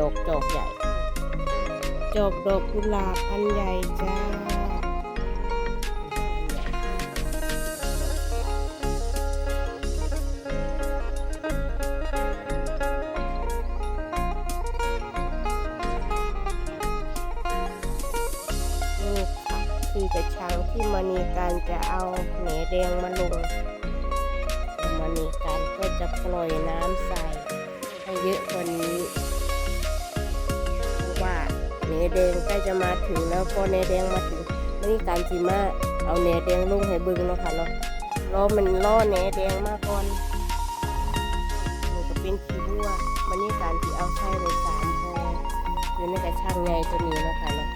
ดอกจอกใหญ่จอกดอกกุหลาบอันใหญ่จ้านี่ค่ะคือกระชังที่มณีการจะเอาแหนแดงมาลงมณีการก็จะปล่อยน้ำใส่ให้เยอะกว่านี้ แหนแดงใกล้จะมาถึงแล้วพอแนแดงมาถึงมณีการจีมาเอาแนแดงลงให้เบึงเนาะค่ะเนาะรอมันล่อแนแดงมาก่อนนี่ก็เป็นขี้บัวมณีการที่เอาใส่ไปสามพออยู่ในกระชังใหญ่ตัวนี้เนาะค่ะเนาะ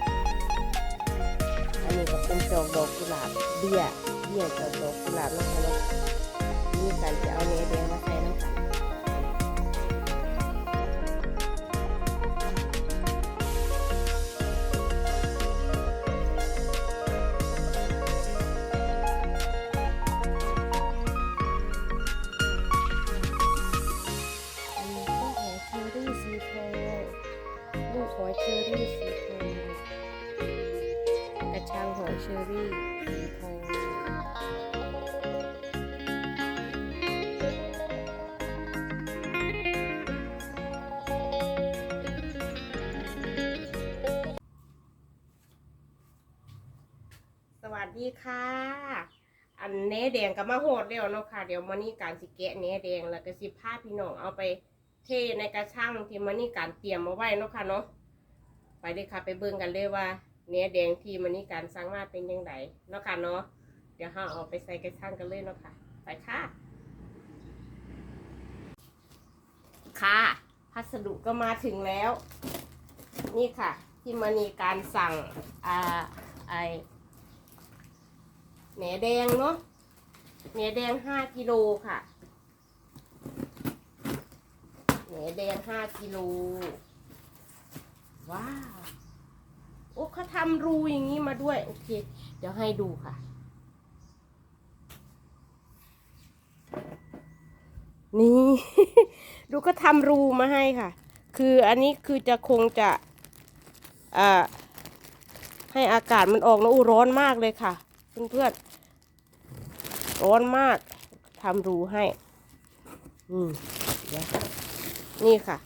อันนี้ก็เป็นจอกดอกกุหลาบเบี้ยเบี้ยจอกดอกกุหลาบนะคะเนาะนี่การจะเอาเนแดงมาใส่ ค่ะ อันเนื้อแดงกับมาโหดเร็วเนาะค่ะ เดี๋ยวมานี่การสิแกะเนื้อแดงแล้วก็สิพาพี่น้องเอาไปเทในกระชังที่มานี่การเตรียมมาไว้เนาะค่ะเนาะ ไปเลยค่ะไปเบิ่งกันเลยว่าเนื้อแดงที่มันนี่การสร้างมาเป็นยังไงเนาะค่ะเนาะ เดี๋ยวเราเอาไปใส่กระชังกันเลยเนาะค่ะ ไปค่ะ ค่ะ พัสดุก็มาถึงแล้ว นี่ค่ะ ที่มันนี่การสั่งอ่าไอ แหนแดงเนาะแหนแดงห้ากิโลค่ะแหนแดงห้ากิโลว้าวโอ้เขาทำรูอย่างนี้มาด้วย โอเค เดี๋ยวให้ดูค่ะ นี่ ดูก็ทำรูมาให้ค่ะ คืออันนี้คือจะคงจะอ่าให้อากาศมันออกนะอู้ร้อนมากเลยค่ะ เพื่อนๆร้อนมากทำรูให้ อืมเดี๋ยวนี่ค่ะ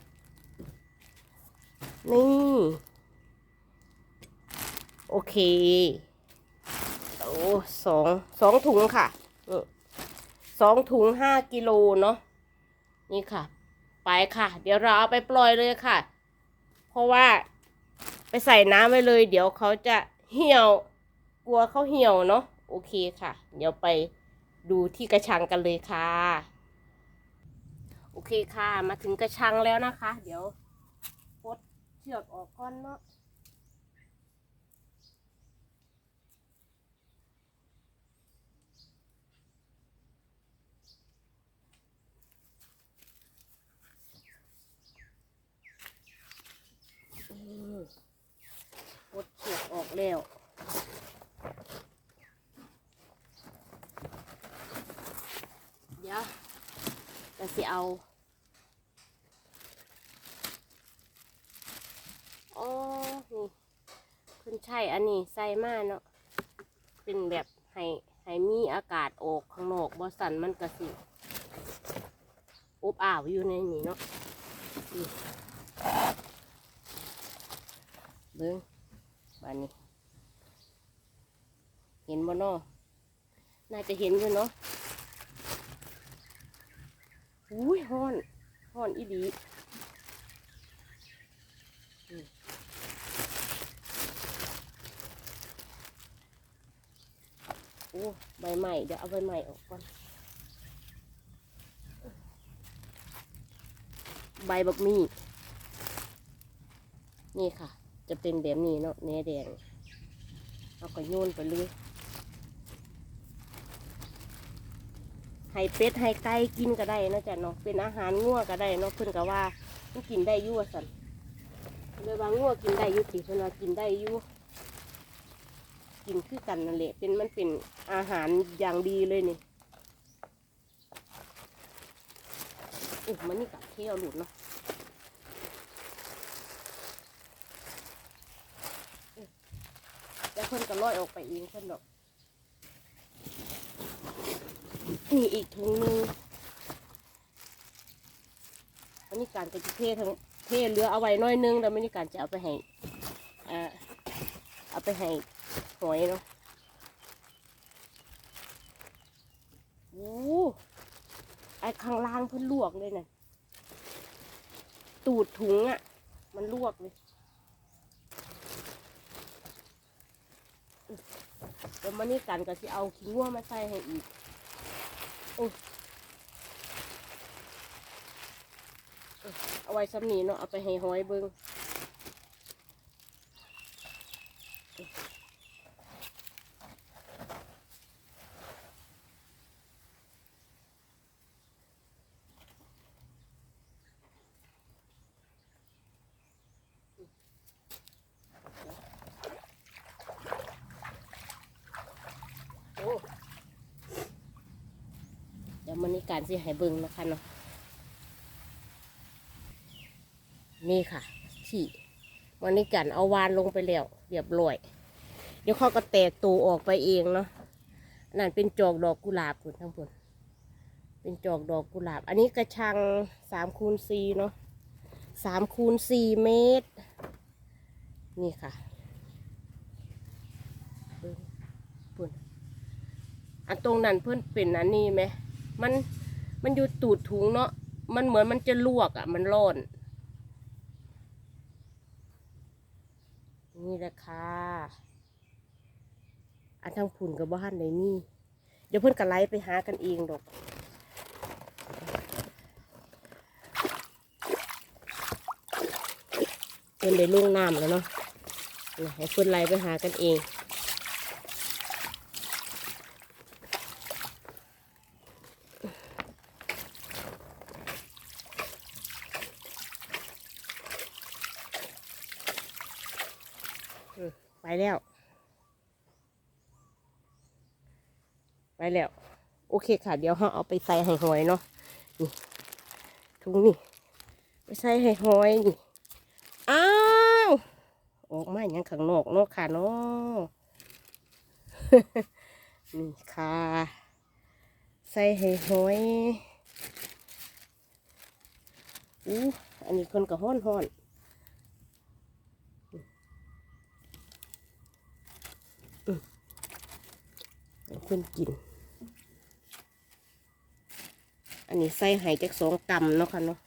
นี่ โอเค โอ้สองสองถุงค่ะสองถุงห้ากิโลเนาะนี่ค่ะ ไปค่ะ เดี๋ยวเราเอาไปปล่อยเลยค่ะ เพราะว่าไปใส่น้ำไว้เลย เดี๋ยวเขาจะเหี่ยว กลัวเขาเหี่ยวเนาะโอเคค่ะ เดี๋ยวไปดูที่กระชังกันเลยค่ะ โอเคค่ะมาถึงกระชังแล้วนะคะ เดี๋ยวปลดเชือกออกก่อนเนาะปลดเชือกออกแล้ว เดี๋ยวจะสิ เอา อ๋อ นี่คุณใช่อันนี้ใส่มาเนาะ เป็นแบบให้ให้มีอากาศออกข้างนอกบอสันมันกระสิอบอ้าวอยู่ในนี้เนาะเบิ้งบานนี้ เห็นบ่เนาะน่าจะเห็นอยู่เนาะ อุ้ยฮ้อนฮ้อนอีดีโอ้ใบใหม่เดี๋ยวเอาใบใหม่ออกก่อน ใบบักมี่นี่ค่ะ จะเป็นแบบนี้เนาะเนื้อแดง เอาก็โยนไปเลย ให้เป็ดให้ไก่กินก็ได้นาะจ๊ะเนาะเป็นอาหารงัวก็ได้เนาะเพิ่นก็ว่ามันกินได้ยู่วสันเลยว่างัวกินได้ยู่ติเพิ่นว่ากินได้ยู่กินคือกันนั่นแหละเป็นมันเป็นอาหารอย่างดีเลยนี่อุ้มันนี่กัดเที่ยวหลุดเนาะแล้วเพิ่นก็ลอยออกไปเองเพิ่นดอก นี่อีกถุงหนึงอันนี้การก็จะเททั้งเทเหลือเอาไว้หน้อยนึงแต่ไม่ได้การจะเอาไปให้อ่าเอาไปให้หอยเนาะโอ้ไอ้ข้างล่างเพิ่นลวกเลยนะตูดถุงอะ่ะ มันลวกเลยเดี๋ยวมันนี่กันก็จะเอาขี้งัวมาใส่ให้อีก เอาไว้ซ้ำนี้เนาะเอาไปให้หอยเบิง โอ้เดี๋ยวมันนี่ การสิให้เบิ่งนะคะเนาะนี่ค่ะที่มันนี่การเอาวานลงไปแล้วเรียบร้อยเดี๋ยวเขาก็แตกตัวออกไปเองเนาะนั่นเป็นจอกดอกกุหลาบคุณทั้งหมดเป็นจอกดอกกุหลาบ อันนี้กระชังสามคูณสี่เนาะสามคูณสี่เมตร นี่ค่ะปุ่นอันตรงนั้นเพื่อนเป็นอันนี้ไหม มันมันอยู่ตูดถุงเนาะมันเหมือนมันจะลวกอะ่ะ มันร้อนนี่แหละค่ะอันทางผุนกับบ้านในนี่เดี๋ยวเพื่อนกระไลไปหากันเองดอกเพื่อนได้ลุ่งน้ำแล้วเนาะให้เพื่อนไล่ไปหากันเอง แล้ว ไปแล้ว โอเคค่ะ เดี๋ยวเราเอาไปใส่ให้หอยเนาะนี่ถุงนี่ไปใส่ให้หอยนี่อ้าวออกมาอย่างข้างนอกเนาะค่ะเนาะนี่ค่ะใส่ให้หอยอู้อันนี้คนก็ห้อนห้อนๆ ให้ เพื่อนกิน อันนี้ใส่ไห้จากสองกำเนาะค่ะเนาะ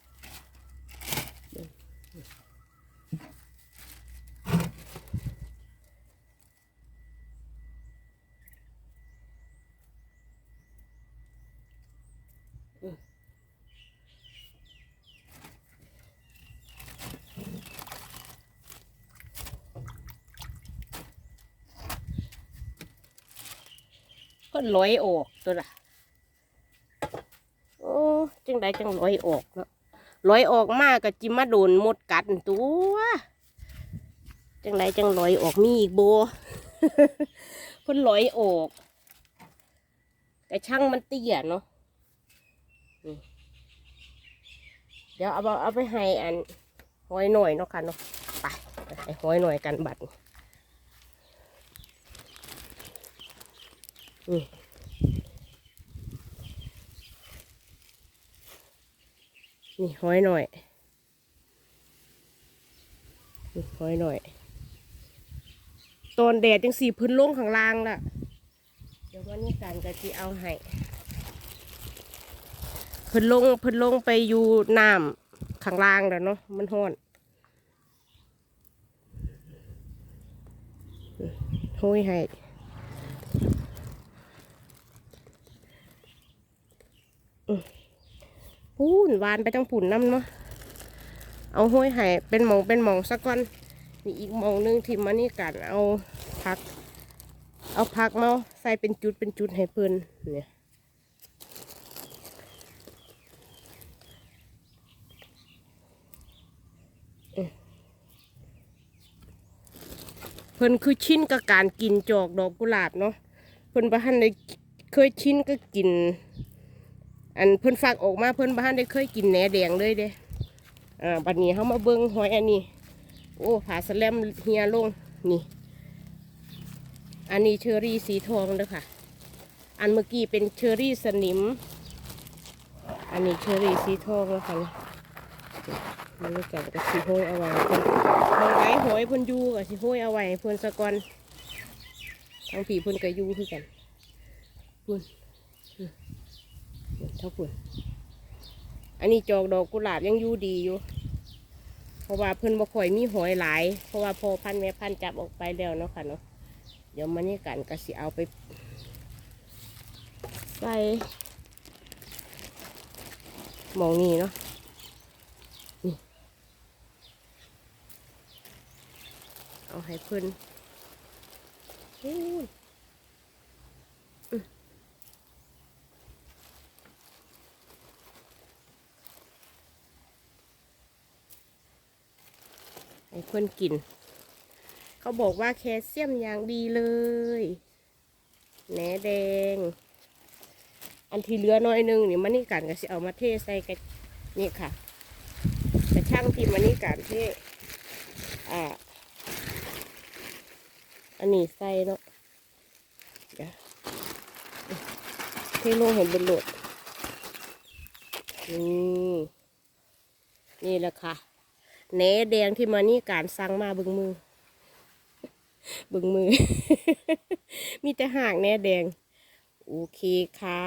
ก็ลอยออกตัวละโอ้จังใดจังลอยออกเนาะลอยออกมากก็จิมาโดนมดกัดตัวจังใดจังลอยออกมีอีกโบเพิ่นลอยออกแต่ช่างมันเตี้ยเนาะเดี๋ยวเอาเอาไปให้อันหอยหน่อยเนาะค่ะเนาะไปไปให้หอยหน่อยกันบัด นี่นี่ห้อยหน่อยนี่ห้อยหน่อย ตอนแดดจังสีพื้นลงข้างล่างล่ะ เดี๋ยววันนี้การกะทิเอาให้พิ่นลงพิ่นลงไปอยู่น้ำข้างล่างแล้วเนาะมันห้อนห้อยให้ พูนวานไปจังผุ่นน้ำเนาะเอาห้อยไห่เป็นหมองเป็นหมองสักก้อนมีอีกหมองหนึงที่มานี่กันเอาพัก เอาพักมาใส่เป็นจุดเป็นจุดให้เพิ่นเนี่ยเพิ่นคือชินกับการกินจอกดอกกุหลาบเนาะเพิ่นบ่ทันได้เคยชินก็กิน อันเพิ่นฝากออกมาเพิ่นบ่ทันได้เคยกินแหนแดงเลยเด้อ่าบัดนี้เฮามาเบิ่งหอยอันนี้ โอ้ผาสแลมเฮียลงนี่ อันนี้เชอรี่สีทองเด้อค่ะ อันเมื่อกี้เป็นเชอรี่สนิม อันนี้เชอรี่สีทองแล้วค่ะนี่มันรู้จักกับสีห้อยเอาไว้เพิ่นมองไว้หอยเพิ่นยูกับสีห้อยเอาไว้เพิ่นสะกอนทางผีเพิ่นก็ยูคือกันพุ่นอืมพุ่น ท่าพุ่นอันนี้จอกดอกกุหลาบยังอยู่ดีอยู่ เพราะว่าเพิ่นบ่ค่อยมีหอยหลาย เพราะว่าพอพันแม่พันจับออกไปแล้วเนาะค่ะเนาะเดี๋ยวมันนี่กันก็สิเอาไป ใส่หมองนี้เนาะนี่เอาให้เพิ่นอู้ยอื้อ ให้เพิ่นกิน เขาบอกว่าแคลเซียมอย่างดีเลยแหนแดง อันที่เหลือน้อยหนึงนี่มันนี่กันก็สิเอามาเทใส่กันนี่ค่ะแต่ช่างที่มันนี่กันเทอ่าอันนี้ใส่เนาะเดี๋ยวเทลงเห็นเป็นโหลดนี่นี่แหละค่ะ แหนแดงที่มันนี่การสั่งมาบึงมือ บึงมือ มีแต่หางแหนแดง โอเคค่ะ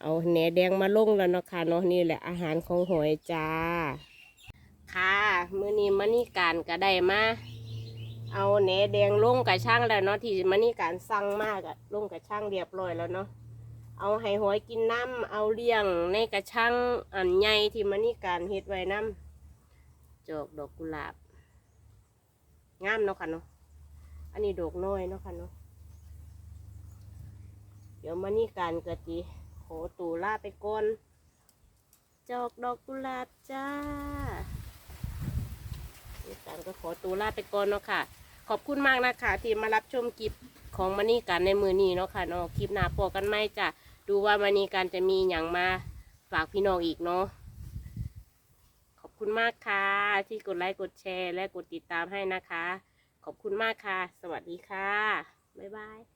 เอาแหนแดงมาลงแล้วเนาะค่ะเนาะนี่แหละอาหารของหอยจ้า ค่ะมื้อนี้มานี่การก็ได้มาเอาแหนแดงลงกับช่างแล้วเนาะที่มานี่การสั่งมากอะลงกับช่างเรียบร้อยแล้วเนาะเอาให้หอยกินน้ำ เอาเลี้ยงในกระช่างอันใหญ่ที่มานี่การเฮ็ดไว้น้ำ จอกดอกกุหลาบ งามเนาะค่ะเนาะ อันนี้ดอกน้อยเนาะค่ะเนาะ เดี๋ยวมานี่การกะจีขอตูลาไปก่อน จอกดอกกุหลาบจ้านี่การก็ขอตูลาไปก่อนเนาะค่ะ ขอบคุณมากนะคะที่มารับชมคลิปของมานี่การในมือนี้เนาะค่ะเนาะ คลิปหน้าพอกันไหมจ้ะ ดูว่ามานี่การจะมีอย่างมาฝากพี่น้องอีกเนาะ คุณมากค่ะ ที่กดไลค์กดแชร์ และกดติดตามให้นะคะ ขอบคุณมากค่ะ สวัสดีค่ะ บ๊ายบาย